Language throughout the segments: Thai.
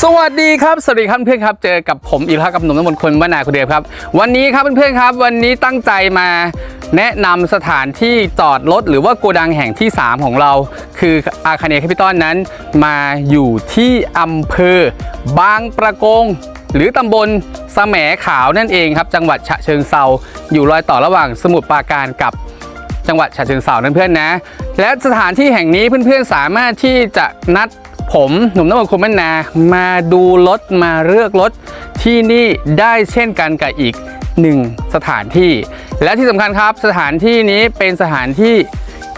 สวัสดีครับ สวัสดีครับเพื่อนครับ เจอกับผมอีกแล้วครับกับหนุ่มน้ำมนต์คนบ้านนาคนเดิมครับ วันนี้ครับเพื่อนๆครับ วันนี้ตั้งใจมาแนะนำสถานที่จอดรถหรือว่าโกดังแห่งที่ 3 ของเรา คืออาคาเนแคปิตอลนั้น มาอยู่ที่อำเภอบางประกง หรือตำบลสแหมขาวนั่นเองครับ จังหวัดฉะเชิงเซาอยู่รอยต่อระหว่างสมุทรปราการกับจังหวัดฉะเชิงเทรานั่นเพื่อนนะ และสถานที่แห่งนี้เพื่อนๆสามารถที่จะนัด ผมหนุ่มน้ำมันคมแม่นนา มาดูรถมาเลือกรถที่นี่ได้เช่นกันกับอีกหนึ่งสถานที่ และที่สำคัญครับสถานที่นี้เป็นสถานที่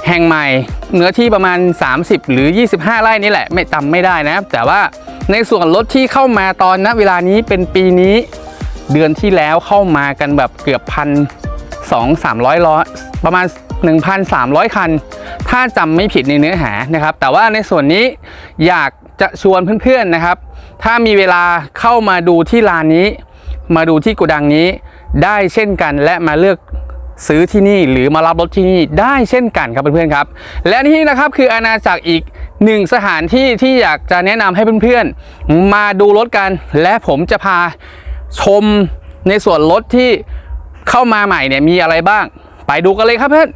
แห่งใหม่เนื้อที่ประมาณ 30 หรือ 25 ไร่นี่แหละไม่จำไม่ได้นะ แต่ว่าในส่วนรถที่เข้ามาตอนณเวลานี้เป็นปีนี้เดือนที่แล้วเข้ามากันแบบเกือบพันสองสามร้อยล้อประมาณ 1,300 คัน ถ้าจำไม่ผิดในเนื้อหานะครับ แต่ว่าในส่วนนี้อยากจะชวนเพื่อนๆนะครับ ถ้ามีเวลาเข้ามาดูที่ลานนี้ มาดูที่โกดังนี้ได้เช่นกันและมาเลือกซื้อที่นี่หรือมารับรถที่นี่ได้เช่นกันครับเพื่อนๆครับ และนี่นะครับคืออาณาจักรอีกหนึ่งสถานที่ที่อยากจะแนะนำให้เพื่อนๆ มาดูรถกัน และผมจะพาชมในส่วนรถที่เข้ามาใหม่เนี่ยมีอะไรบ้าง ไปดูกันเลยครับเพื่อน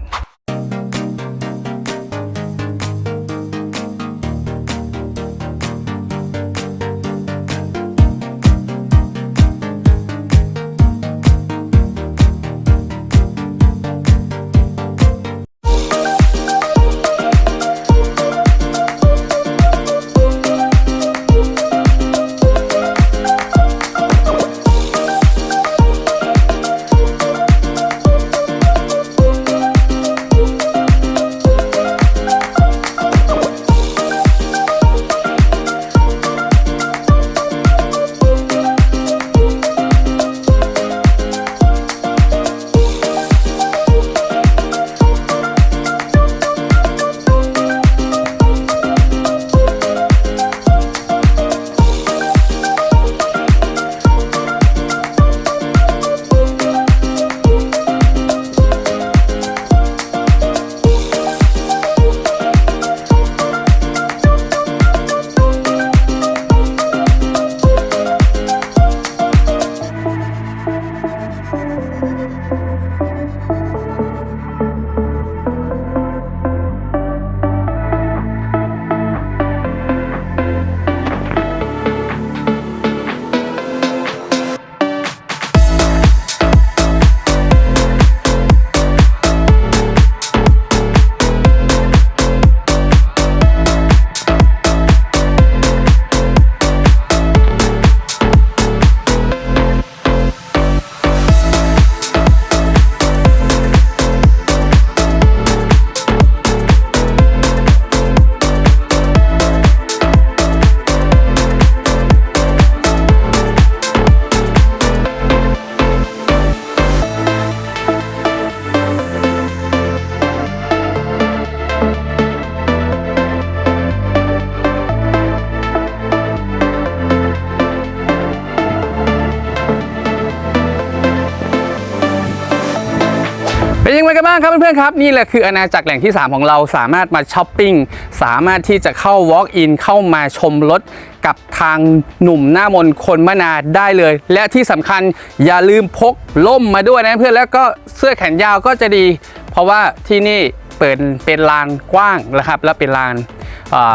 เป็นยังไงกันบ้างครับเพื่อนๆครับ นี่แหละคืออาณาจักรแหล่งที่ 3 ของเราสามารถมาช้อปปิ้ง สามารถที่จะเข้า Walk in เข้ามาชมรถกับทางหนุ่มหน้ามนคนมนาได้เลย และที่สำคัญอย่าลืมพกล่มมาด้วยนะเพื่อนแล้วก็เสื้อแขนยาวก็จะดี เพราะว่าที่นี่เปิดเป็นลานกว้างนะครับและเป็นลาน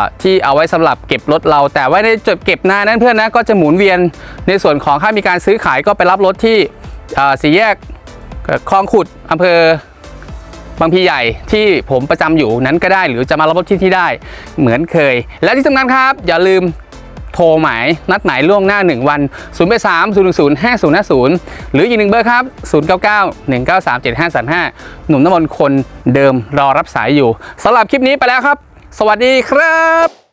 าที่เอาไว้สำหรับเก็บรถเรา แต่ว่าในจุดเก็บนานั้นเพื่อนนะก็จะหมุนเวียนในส่วนของถ้ามีการซื้อขายก็ไปรับรถที่สี่แยก คลองขุดอำเภอบางพีใหญ่ที่ผมประจำอยู่นั้นก็ได้ หรือจะมารับรถที่ที่ได้เหมือนเคย และที่สำคัญครับ อย่าลืมโทรหมายนัดหมายล่วงหน้า 1 วัน0 8 3 0 1 0 5 0 5 0 หรืออีกหนึ่งเบอร์ครับ 0 9 9 1 9 3 7 5 3 5 หนุ่มน้ำมนต์คนเดิมรอรับสายอยู่สำหรับคลิปนี้ไปแล้วครับ สวัสดีครับ